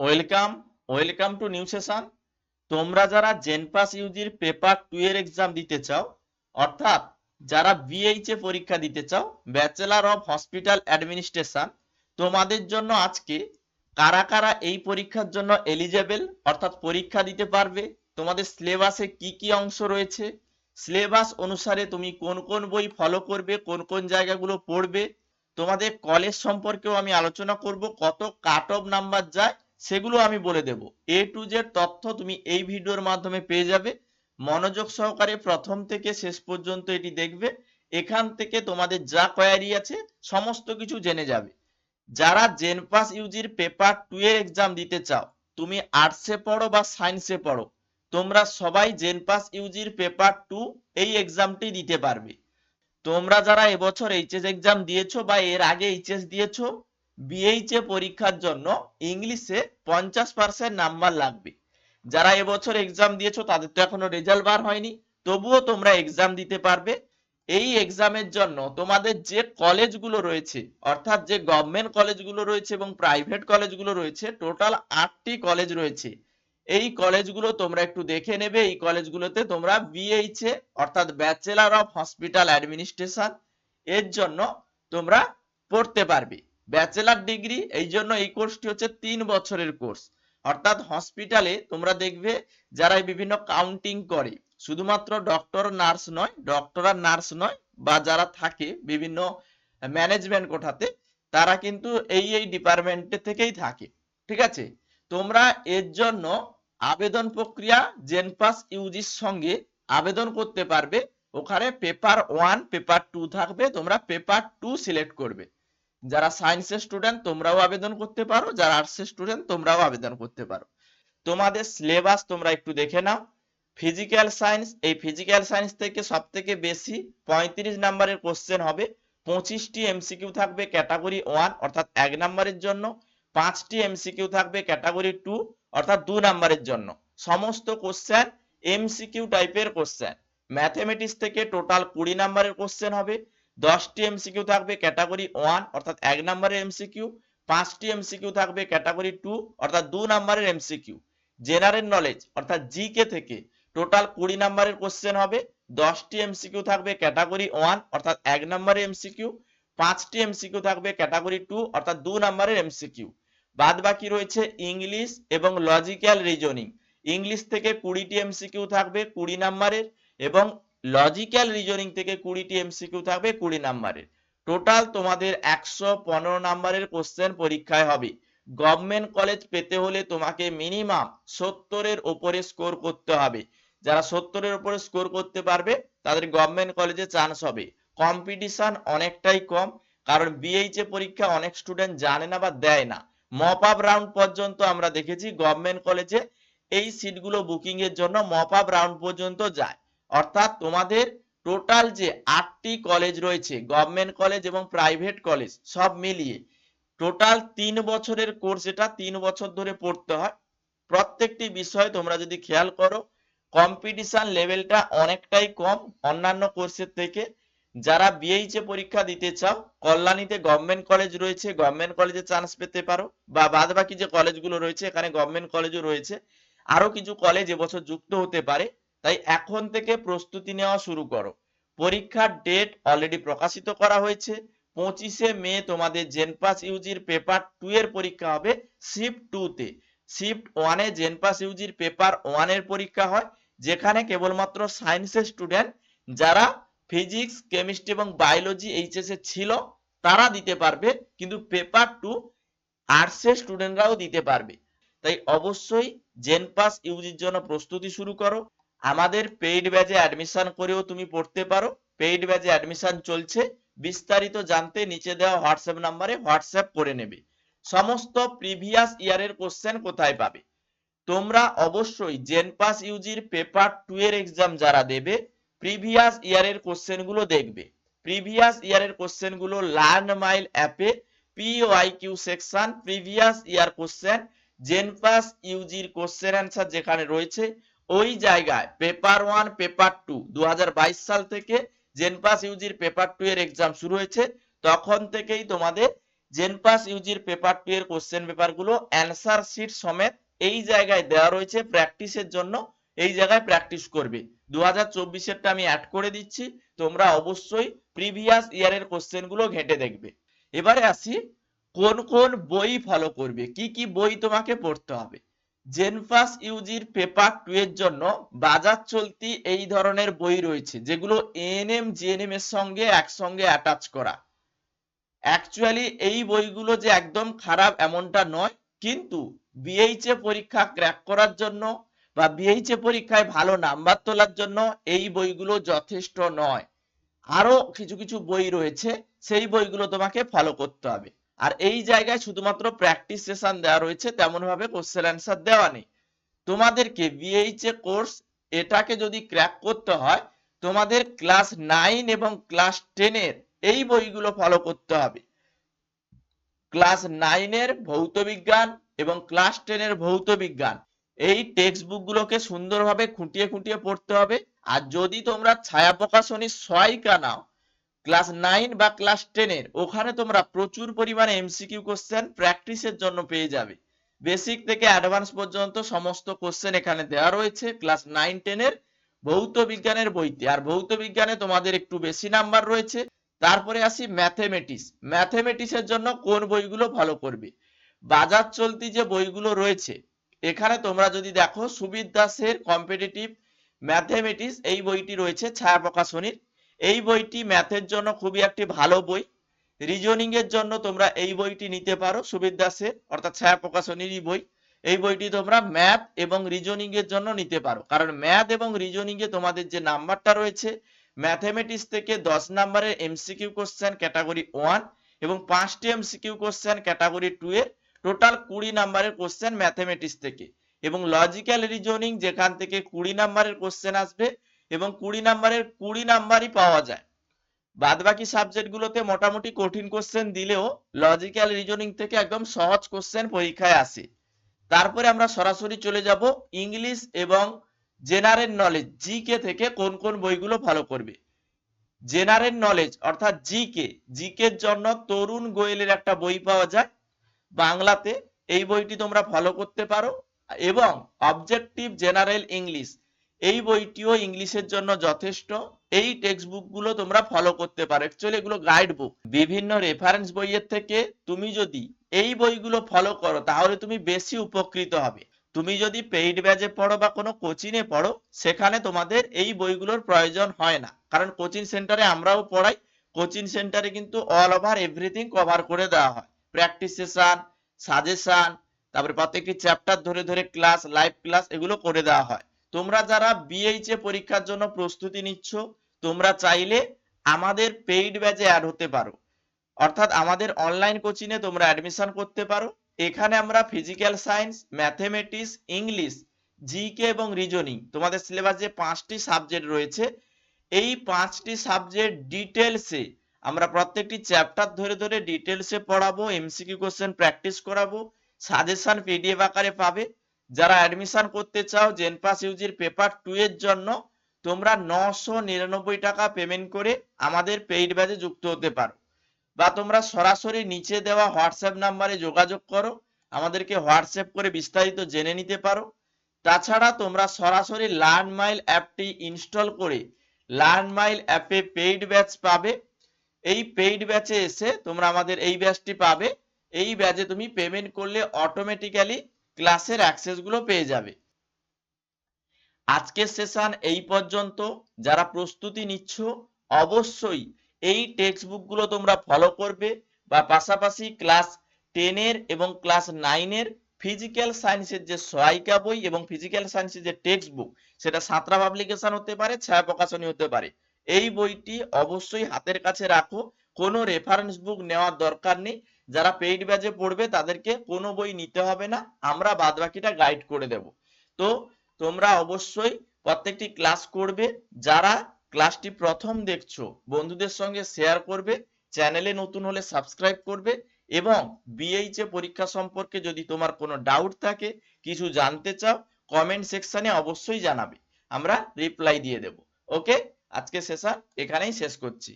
Welcome welcome to new session তোমরা যারা JENPAS ইউজির পেপার টু এর এক্সাম দিতে চাও, অর্থাৎ যারা বিএইচ এ পরীক্ষা দিতে চাও ব্যাচেলার অফ হসপিটাল অ্যাডমিনিস্ট্রেশন তোমাদের জন্য আজকে কারা কারা এই পরীক্ষার জন্য এলিজেবল অর্থাৎ পরীক্ষা দিতে পারবে, তোমাদের সিলেবাসে কি কি অংশ রয়েছে সিলেবাস অনুসারে তুমি কোন কোন বই ফলো করবে, কোন কোন জায়গাগুলো পড়বে, তোমাদের কলেজ সম্পর্কেও আমি আলোচনা করব, কত কাট অফ নাম্বার যায় সেগুলো আমি বলে দেব। এ টু জেড তথ্য তুমি এই ভিডিওর মাধ্যমে পেয়ে যাবে। মনোযোগ সহকারে প্রথম থেকে শেষ পর্যন্ত এটি দেখবে। এখান থেকে তোমাদের যা কোয়ারি আছে, সমস্ত কিছু জেনে যাবে। যারা জেনপাস ইউজির পেপার টু এর এক্সাম দিতে চাও, তুমি আর্টসে পড়ো বা সায়েন্সে পড়ো, তোমরা সবাই জেনপাস ইউজির পেপার টু এই এক্সামটি দিতে পারবে। তোমরা যারা এবছর এইচএস এক্সাম দিয়েছ বা এর আগে এইচএস দিয়েছ বিএইচএ পরীক্ষার জন্য ইংলিশে পঞ্চাশ পার্সেন্ট নাম্বার লাগবে। যারা এবছর এক্সাম দিয়েছ, তাদের তো এখনও রেজাল্ট বার হয়নি। তবুও তোমরা এক্সাম দিতে পারবে। এই এক্সামের জন্য তোমাদের যে কলেজগুলো রয়েছে, অর্থাৎ যে গভর্নমেন্ট কলেজগুলো রয়েছে এবং প্রাইভেট কলেজগুলো রয়েছে টোটাল আটটি কলেজ রয়েছে। এই কলেজগুলো তোমরা একটু দেখে নেবে। এই কলেজগুলোতে তোমরা বিএইচএ অর্থাৎ ব্যাচেলার অফ হসপিটাল অ্যাডমিনিস্ট্রেশন এর জন্য তোমরা পড়তে পারবে। ব্যাচেলার ডিগ্রি এই জন্য এই কোর্সটি হচ্ছে তিন বছরের কোর্স অর্থাৎ হসপিটালে তোমরা দেখবে যারা বিভিন্ন কাউন্টিং করে, শুধুমাত্র ডক্টর নার্স নয় ডক্টর আর নার্স নয়, বা যারা থাকে বিভিন্ন ম্যানেজমেন্ট কোঠাতে, তারা কিন্তু এই এই ডিপার্টমেন্টে থেকেই থাকে, ঠিক আছে? তোমরা এর জন্য আবেদন প্রক্রিয়া জেনপাস ইউজির সঙ্গে আবেদন করতে পারবে। ওখানে পেপার ওয়ান পেপার টু থাকবে, তোমরা পেপার টু সিলেক্ট করবে। যারা সায়েন্সের স্টুডেন্ট তোমরাও আবেদন করতে পারো, যারা আর্টসের স্টুডেন্ট তোমরাও আবেদন করতে পারো। তোমাদের সিলেবাস তোমরা একটু দেখে নাও। ফিজিক্যাল সায়েন্স এই ফিজিক্যাল সায়েন্স থেকে সব থেকে বেশি পঁয়ত্রিশ নাম্বারের কোশ্চেন হবে। পঁচিশটি এমসিকিউ থাকবে ক্যাটাগরি ওয়ান অর্থাৎ এক নাম্বারের জন্য। পাঁচটি এমসিকিউ থাকবে ক্যাটাগরি টু অর্থাৎ দু নাম্বারের জন্য। সমস্ত কোশ্চেন এমসিকিউ টাইপের কোশ্চেন ম্যাথমেটিক্স থেকে টোটাল কুড়ি নাম্বারের কোশ্চেন হবে। দশটি এমসিকিউ থাকবে ক্যাটাগরি ওয়ান, অর্থাৎ এক নাম্বারের এমসিকিউ পাঁচটি এমসিকিউ থাকবে ক্যাটাগরি টু, অর্থাৎ দু নাম্বারের এমসিকিউ জেনারেল নলেজ অর্থাৎ জিকে থেকে টোটাল কুড়ি নাম্বারের কোশ্চেন হবে। দশটি এমসিকিউ থাকবে ক্যাটাগরি ওয়ান, অর্থাৎ এক নাম্বারের এমসিকিউ পাঁচটি এমসিকিউ থাকবে ক্যাটাগরি টু, অর্থাৎ দু নাম্বারের এমসিকিউ বাদ বাকি রয়েছে ইংলিশ এবং লজিক্যাল রিজনিং ইংলিশ থেকে কুড়িটি এমসিকিউ থাকবে, কুড়ি নাম্বারের এবং লজিক্যাল রিজনিং থেকে কুড়িটি এমসিকিউ থাকবে কুড়ি নাম্বারের। টোটাল তোমাদের একশো পনেরো নাম্বারের কোশ্চেন পরীক্ষায় হবে। গভর্নমেন্ট কলেজ পেতে হলে তোমাকে মিনিমাম সত্তরের ওপরে স্কোর করতে হবে। যারা সত্তরের উপরে স্কোর করতে পারবে, তাদের গভর্নমেন্ট কলেজে চান্স হবে। কম্পিটিশন অনেকটাই কম, কারণ বিএইচএ পরীক্ষা অনেক স্টুডেন্ট জানে না বা দেয় না। মপ আপ রাউন্ড পর্যন্ত আমরা দেখেছি গভর্নমেন্ট কলেজে এই সিটগুলো বুকিং এর জন্য মপ আপ রাউন্ড পর্যন্ত যায়। অর্থাৎ তোমাদের টোটাল যে আটটি কলেজ রয়েছে গভর্নমেন্ট কলেজ এবং প্রাইভেট কলেজ সব মিলিয়ে টোটাল তিন বছরের কোর্স এটা তিন বছর ধরে পড়তে হয়। প্রত্যেকটি বিষয় তোমরা যদি খেয়াল করো কম্পিটিশন লেভেলটা অনেকটাই কম অন্যান্য কোর্সের থেকে। যারা বিএইচএ পরীক্ষা দিতে চাও, কল্যাণীতে গভর্নমেন্ট কলেজ রয়েছে গভর্নমেন্ট কলেজে চান্স পেতে পারো। বা বাদ বাকি যে কলেজগুলো রয়েছে, এখানে গভর্নমেন্ট কলেজও রয়েছে। আরও কিছু কলেজ এবছর যুক্ত হতে পারে। তাই এখন থেকে প্রস্তুতি নেওয়া শুরু করো। পরীক্ষার ডেট অলরেডি প্রকাশিত করা হয়েছে। পঁচিশে মে তোমাদের জেনপাস ইউজির পেপার টু এর পরীক্ষা হবে শিফট টু তে। শিফট ওয়ানে জেনপাস ইউজির পেপার ওয়ানের পরীক্ষা হয়, যেখানে কেবলমাত্র সায়েন্সের স্টুডেন্ট যারা ফিজিক্স কেমিস্ট্রি এবং বায়োলজি এইচএস এ ছিল, তারা দিতে পারবে, কিন্তু পেপার টু আর্টসের স্টুডেন্টরাও দিতে পারবে। তাই অবশ্যই জেনপাস ইউজির জন্য প্রস্তুতি শুরু করো। আমাদের পেইড ব্যাচে অ্যাডমিশন করেও তুমি পড়তে পারো। পেইড ব্যাচে অ্যাডমিশন চলছে। বিস্তারিত জানতে নিচে দেওয়া হোয়াটসঅ্যাপ নাম্বারে হোয়াটসঅ্যাপ করে নেবে। সমস্ত প্রিভিয়াস ইয়ারের কোশ্চেন কোথায় পাবে? তোমরা অবশ্যই জেনপাস ইউজির পেপার টু এর এক্সাম যারা দেবে প্রিভিয়াস ইয়ারের কোশ্চেনগুলো দেখবে। প্রিভিয়াস ইয়ারের কোশ্চেনগুলো লার্ন মাইল অ্যাপে PY Q section previous year question JENPAS ইউজির question answer যেখানে রয়েছে ওই জায়গায় পেপার ওয়ান পেপার টু দু হাজার বাইশ সাল থেকে জেনপাস ইউজির পেপার টু এর এক্সাম শুরু হয়েছে। তখন থেকেই তোমাদের জেনপাস ইউজির পেপার টু এর কোশ্চেন পেপারগুলো অ্যান্সার শিট সমেত এই জায়গায় দেওয়া রয়েছে প্র্যাকটিসের জন্য। এই জায়গায় প্র্যাকটিস করবে। দু হাজার চব্বিশেরটা আমি অ্যাড করে দিচ্ছি। তোমরা অবশ্যই প্রিভিয়াস ইয়ারের কোশ্চেনগুলো ঘেঁটে দেখবে। এবারে আসি, কোন কোন বই ফলো করবে? কি কি বই তোমাকে পড়তে হবে? জেনপাস ইউজির পেপার টু এর জন্য বাজার চলতি এই ধরনের বই রয়েছে, যেগুলো এএনএম, জিএনএম এর সঙ্গে একসঙ্গে অ্যাটাচ করা। অ্যাকচুয়ালি এই বইগুলো যে একদম খারাপ এমনটা নয়, কিন্তু বিএইচএ পরীক্ষা ক্র্যাক করার জন্য বা বিএইচএ পরীক্ষায় ভালো নাম্বার তোলার জন্য এই বইগুলো যথেষ্ট নয়। আরও কিছু কিছু বই রয়েছে, সেই বইগুলো তোমাকে ফলো করতে হবে। আর এই জায়গায় শুধুমাত্র প্র্যাকটিস সেশন দেওয়া রয়েছে তেমন ভাবে কোশ্চেন অ্যান্সার দেওয়া নেই। তোমাদেরকে বিএইচএ কোর্স এটাকে যদি ক্র্যাক করতে হয়, তোমাদের ক্লাস নাইন এবং ক্লাস টেনের এই বইগুলো ফলো করতে হবে। ক্লাস নাইনের ভৌত বিজ্ঞান এবং ক্লাস টেনের ভৌত বিজ্ঞান। এই টেক্সট বুক গুলোকে সুন্দরভাবে খুঁটিয়ে খুঁটিয়ে পড়তে হবে। আর যদি তোমরা ছায়া প্রকাশনী সহায়িকা নাও ক্লাস নাইন বা ক্লাস টেনের, ওখানে তোমরা প্রচুর পরিমাণে এমসিকিউ কোশ্চেন প্র্যাকটিসের জন্য পেয়ে যাবে। বেসিক থেকে অ্যাডভান্স পর্যন্ত সমস্ত কোশ্চেন এখানে দেওয়া রয়েছে, ক্লাস নাইন, টেনের ভৌত বিজ্ঞানের বইতে। আর ভৌত বিজ্ঞানে তোমাদের একটু বেশি নাম্বার রয়েছে। তারপরে আসি ম্যাথমেটিক্স ম্যাথমেটিক্সের জন্য কোন বইগুলো ফলো করবে? বাজার চলতি যে বইগুলো রয়েছে, এখানে তোমরা যদি দেখো সুবিদ দাসের কম্পিটিটিভ ম্যাথমেটিক্স এই বইটি রয়েছে ছায়া প্রকাশনীর এই বইটি ম্যাথের জন্য খুবই একটি ভালো বই। রিজনিং এর জন্য তোমরা এই বইটি নিতে পারো সুবিদ দাসের অর্থাৎ ছায়া প্রকাশনীরই বই। এই বইটি তোমরা ম্যাথ এবং রিজনিং এর জন্য নিতে পারো। কারণ ম্যাথ এবং রিজনিং এ তোমাদের যে নাম্বারটা রয়েছে ম্যাথমেটিক্স থেকে দশ নম্বরের এমসিকিউ কোশ্চেন ক্যাটাগরি ওয়ান এবং পাঁচটি এমসিকিউ কোশ্চেন ক্যাটাগরি টু এর টোটাল কুড়ি নাম্বারের কোশ্চেন ম্যাথমেটিক্স থেকে। এবং লজিক্যাল রিজনিং যেখান থেকে কুড়ি নাম্বারের কোশ্চেন আসবে এবং কুড়ি নাম্বারের কুড়ি নাম্বারই পাওয়া যায়। বাদ বাকি সাবজেক্ট গুলোতে মোটামুটি কঠিন কোশ্চেন দিলেও লজিক্যাল রিজনিং থেকে একদম সহজ কোশ্চেন পরীক্ষায় আসে। তারপরে আমরা সরাসরি চলে যাব ইংলিশ এবং জেনারেল নলেজ জি কে থেকে কোন কোন বইগুলো ফলো করবে। জেনারেল নলেজ অর্থাৎ জিকে জিকের জন্য তরুণ গোয়েলের একটা বই পাওয়া যায়। বাংলাতে এই বইটি তোমরা ফলো করতে পারো। এবং অবজেক্টিভ জেনারেল ইংলিশ এই বইটিও ইংলিশের জন্য যথেষ্ট। এই টেক্সট বুকগুলো তোমরা ফলো করতে পারো। অ্যাকচুয়ালি এগুলো গাইড বুক বিভিন্ন রেফারেন্স বইয়ের থেকে তুমি যদি এই বইগুলো ফলো করো, তাহলে তুমি বেশি উপকৃত হবে। তুমি যদি পেইড ব্যাচে পড়ো বা কোনো কোচিং পড়ো, সেখানে তোমাদের এই বইগুলোর প্রয়োজন হয় না। কারণ কোচিং সেন্টারে আমরাও পড়াই। কোচিং সেন্টারে কিন্তু অল ওভার এভরিথিং কভার করে দেওয়া হয়। প্র্যাকটিস সেশন সাজেশন তারপরে প্রত্যেকটি চ্যাপ্টার ধরে ধরে ক্লাস লাইভ ক্লাস এগুলো করে দেওয়া হয়। তোমরা যারা বিএইচএ পরীক্ষার জন্য প্রস্তুতি নিচ্ছ, তোমরা চাইলে আমাদের পেইড ব্যাচে অ্যাড হতে পারো। অর্থাৎ আমাদের অনলাইন কোচিং এ তোমরা অ্যাডমিশন করতে পারো। এখানে আমরা physical science mathematics English GK এবং রিজনিং তোমাদের সিলেবাস যে পাঁচটি সাবজেক্ট রয়েছে। এই পাঁচটি সাবজেক্ট ডিটেলসে আমরা প্রত্যেকটি চ্যাপ্টার ধরে ধরে ডিটেলসে পড়াবো এমসিকিউ কোশ্চেন প্র্যাকটিস করাবো সাজেশন পিডিএফ আকারে পাবে। যারা অ্যাডমিশন করতে চাও জেনপাস ইউজির পেপার টু এর জন্য তোমরা নশো নিরানব্বই টাকা পেমেন্ট করে আমাদের পেইড ব্যাচে যুক্ত হতে পারো। বা তোমরা সরাসরি নিচে দেওয়া হোয়াটসঅ্যাপ নাম্বারে যোগাযোগ করো, আমাদেরকে হোয়াটসঅ্যাপ করে বিস্তারিত জেনে নিতে পারো। তাছাড়া তোমরা সরাসরি লার্ন মাইল অ্যাপটি ইনস্টল করে লার্ন মাইল অ্যাপে পেইড ব্যাচ পাবে। এই পেইড ব্যাচে এসে তোমরা আমাদের এই ব্যাচটি পাবে। এই ব্যাচে তুমি পেমেন্ট করলে অটোমেটিক্যালি ক্লাসের অ্যাক্সেসগুলো পেয়ে যাবে। আজকের সেশন এই পর্যন্ত। যারা প্রস্তুতি নিচ্ছ, অবশ্যই এই টেক্সট বুকগুলো তোমরা ফলো করবে বা পাশাপাশি ক্লাস টেনের এবং ক্লাস নাইনের ফিজিক্যাল সায়েন্সের যে সহায়িকা বই এবং ফিজিক্যাল সায়েন্সের যে টেক্সট বুক সেটা সাঁতরা পাবলিকেশন হতে পারে, ছায়া প্রকাশনী হতে পারে। এই বইটি অবশ্যই হাতের কাছে রাখো। কোনো রেফারেন্স বুক নেওয়ার দরকার নেই। যারা পেইড ব্যাচে পড়বে তাদেরকে কোনো বই নিতে হবে না, আমরা বাদ বাকিটা গাইড করে দেব। তো তোমরা অবশ্যই প্রত্যেকটি ক্লাস করবে, যারা ক্লাসটি প্রথম দেখছ, বন্ধুদের সঙ্গে শেয়ার করবে চ্যানেলে নতুন হলে সাবস্ক্রাইব করবে, এবং বিএইচএ পরীক্ষা সম্পর্কে যদি তোমার কোনো ডাউট থাকে, কিছু জানতে চাও কমেন্ট সেকশনে অবশ্যই জানাবে, আমরা রিপ্লাই দিয়ে দেব। ওকে আজকে সেশন এখানেই শেষ করছি।